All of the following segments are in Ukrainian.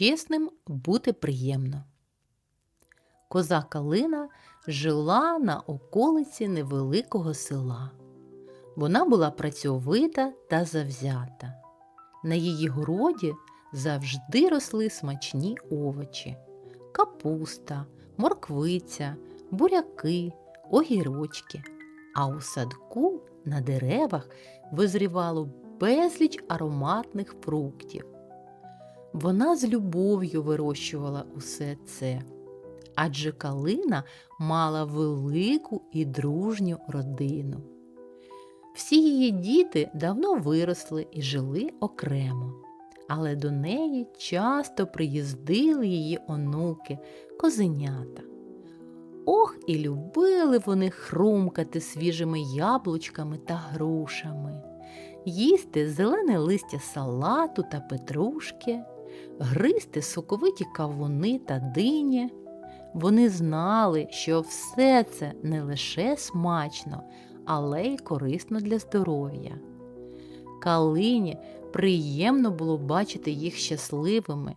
чесним бути приємно. Коза Калина жила на околиці невеликого села. Вона була працьовита та завзята. На її городі завжди росли смачні овочі, капуста, морквиця, буряки, огірочки. А у садку на деревах визрівало безліч ароматних фруктів. Вона з любов'ю вирощувала усе це, адже калина мала велику і дружню родину. Всі її діти давно виросли і жили окремо, але до неї часто приїздили її онуки, козенята. Ох, і любили вони хрумкати свіжими яблучками та грушами, їсти зелене листя салату та петрушки, гризти соковиті кавуни та дині. Вони знали, що все це не лише смачно, але й корисно для здоров'я. Калині приємно було бачити їх щасливими.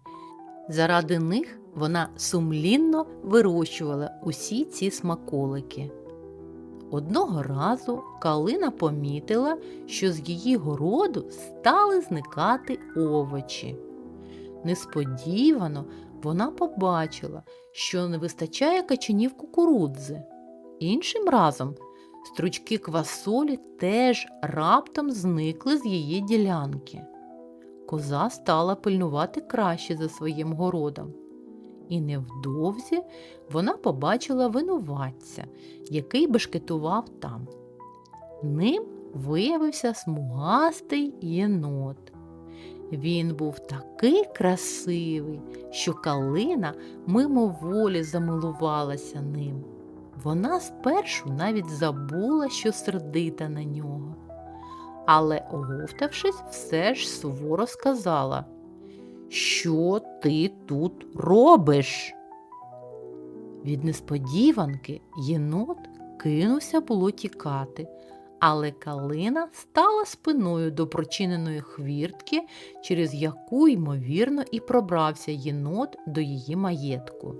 Заради них вона сумлінно вирощувала усі ці смаколики. Одного разу Калина помітила, що з її городу стали зникати овочі. Несподівано вона побачила, що не вистачає качанів кукурудзи. Іншим разом стручки квасолі теж раптом зникли з її ділянки. Коза стала пильнувати краще за своїм городом. І невдовзі вона побачила винуватця, який бешкетував там. Ним виявився смугастий єнот. Він був такий красивий, що калина мимоволі замилувалася ним. Вона спершу навіть забула, що сердита на нього. Але, оговтавшись, все ж суворо сказала, Що ти тут робиш? Від несподіванки єнот кинувся було тікати, але калина стала спиною до прочиненої хвіртки, через яку, ймовірно, і пробрався єнот до її маєтку.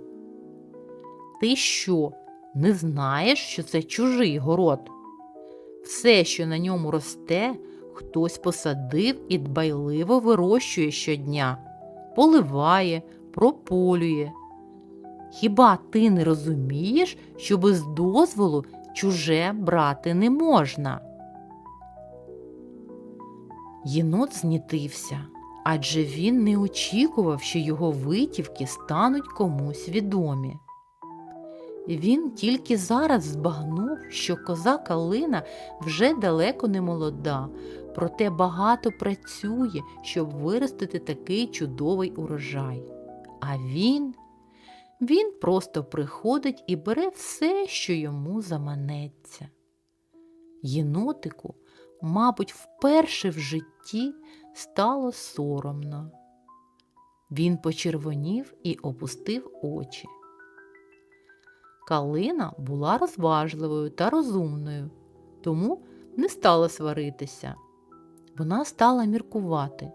Ти що, не знаєш, що це чужий город? Все, що на ньому росте, хтось посадив і дбайливо вирощує щодня, поливає, прополює. Хіба ти не розумієш, що без дозволу чуже брати не можна? Єнот знітився, адже він не очікував, що його витівки стануть комусь відомі. Він тільки зараз збагнув, що коза Калина вже далеко не молода, проте багато працює, щоб виростити такий чудовий урожай. А він, він просто приходить і бере все, що йому заманеться. Єнотику, мабуть, вперше в житті стало соромно. Він почервонів і опустив очі. Калина була розважливою та розумною, тому не стала сваритися. Вона стала міркувати,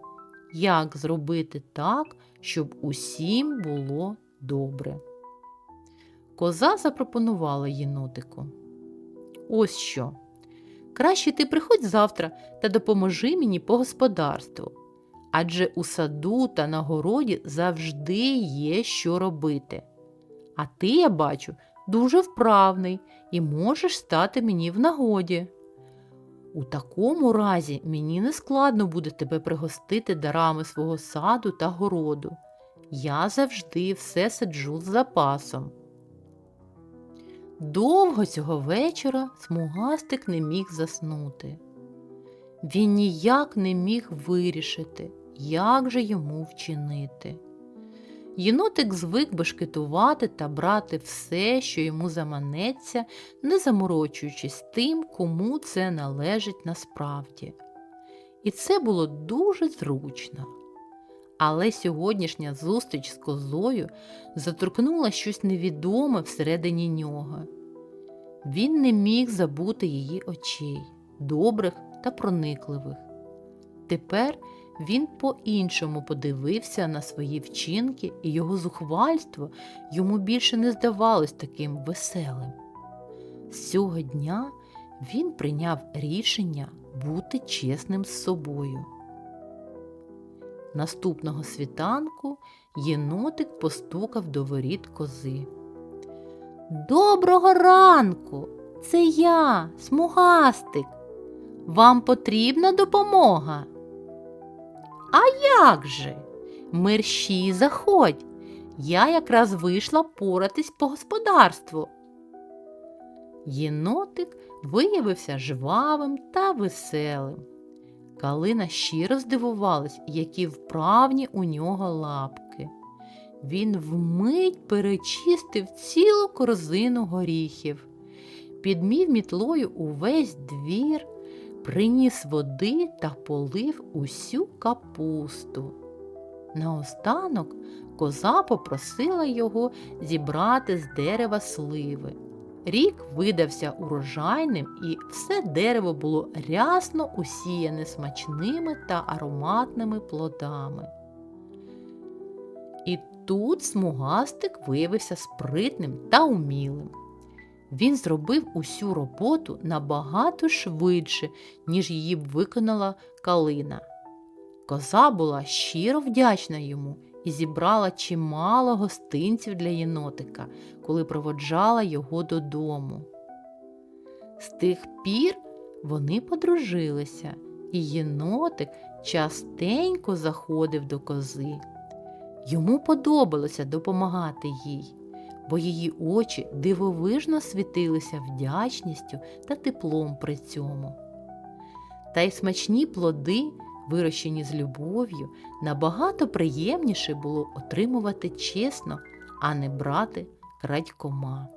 як зробити так, щоб усім було добре. Коза запропонувала єнотику. Ось що. Краще ти приходь завтра та допоможи мені по господарству. Адже у саду та на городі завжди є що робити. А ти, я бачу, дуже вправний і можеш стати мені в нагоді. У такому разі мені не складно буде тебе пригостити дарами свого саду та городу. Я завжди все саджу з запасом. Довго цього вечора смугастик не міг заснути. Він ніяк не міг вирішити, як же йому вчинити. Єнотик звик бешкетувати та брати все, що йому заманеться, не заморочуючись тим, кому це належить насправді. І це було дуже зручно. Але сьогоднішня зустріч з козою заторкнула щось невідоме всередині нього. Він не міг забути її очей, добрих та проникливих. Тепер він по-іншому подивився на свої вчинки, і його зухвальство йому більше не здавалось таким веселим. З цього дня він прийняв рішення бути чесним з собою. Наступного світанку єнотик постукав до воріт кози. Доброго ранку! Це я, смугастик. Вам потрібна допомога? А як же? Мерщій заходь. Я якраз вийшла поратись по господарству. Єнотик виявився жвавим та веселим. Калина щиро здивувалась, які вправні у нього лапки. Він вмить перечистив цілу корзину горіхів, підмів мітлою увесь двір, приніс води та полив усю капусту. Наостанок коза попросила його зібрати з дерева сливи. Рік видався урожайним, і все дерево було рясно усіяне смачними та ароматними плодами. І тут смугастик виявився спритним та умілим. Він зробив усю роботу набагато швидше, ніж її б виконала калина. Коза була щиро вдячна йому і зібрала чимало гостинців для єнотика, коли проводжала його додому. З тих пір вони подружилися, і єнотик частенько заходив до кози. Йому подобалося допомагати їй, бо її очі дивовижно світилися вдячністю та теплом при цьому. Та й смачні плоди, вирощені з любов'ю, набагато приємніше було отримувати чесно, а не брати крадькома.